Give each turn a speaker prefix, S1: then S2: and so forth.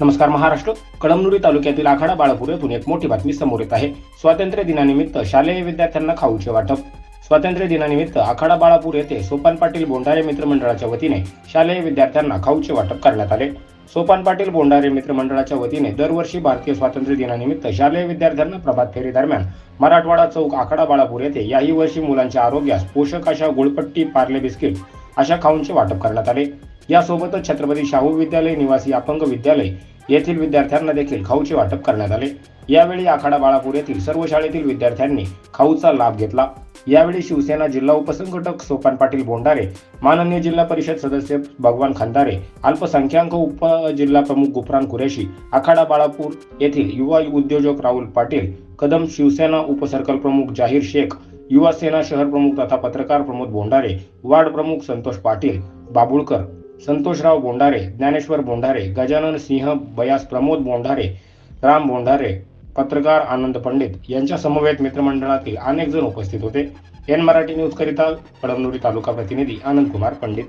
S1: नमस्कार महाराष्ट्र. कळमनुरी तालुक्यातील आखाडा बाळापूर येथून एक मोठी बातमी समोर येत आहे. स्वातंत्र्य दिनानिमित्त शालेय विद्यार्थ्यांना खाऊचे वाटप. स्वातंत्र्य दिनानिमित्त आखाडा बाळापूर येथे सोपान पाटील बोंडारे मित्रमंडळाच्या वतीने शालेय विद्यार्थ्यांना खाऊचे वाटप करण्यात आले. सोपान पाटील बोंडारे मित्रमंडळाच्या वतीने दरवर्षी भारतीय स्वातंत्र्य दिनानिमित्त शालेय विद्यार्थ्यांना प्रभात फेरी दरम्यान मराठवाडा चौक आखाडा बाळापूर येथे याही वर्षी मुलांच्या आरोग्यास पोषक अशा गुळपट्टी पार्ले बिस्किट अशा खाऊंचे वाटप करण्यात आले. यासोबतच छत्रपती शाहू विद्यालय निवासी अपंग विद्यालय येथील विद्यार्थ्यांना देखील खाऊचे वाटप करण्यात आले. यावेळी आखाडा बाळापूर येथील सर्व शाळेतील विद्यार्थ्यांनी खाऊचा लाभ घेतला. यावेळी शिवसेना जिल्हा उपसंघटक सोपान पाटील बोंडारे माननीय जिल्हा परिषद सदस्य भगवान खंदारे अल्पसंख्याक उप जिल्हा प्रमुख गुफरान कुरेशी आखाडा बाळापूर येथील युवा उद्योजक राहुल पाटील कदम शिवसेना उपसर्कल प्रमुख जाहीर शेख युवा सेना शहर प्रमुख तथा पत्रकार प्रमोद बोंडारे वार्ड प्रमुख संतोष पाटील बाबुळकर संतोषराव बोंडारे ज्ञानेश्वर बोंडारे गजानन सिंह बयास प्रमोद बोंडारे राम बोंडारे पत्रकार आनंद पंडित यांच्या समवेत मित्रमंडळातील अनेक जण उपस्थित होते. एन मराठी न्यूज करिता कळमनुरी तालुका प्रतिनिधी आनंद कुमार पंडित.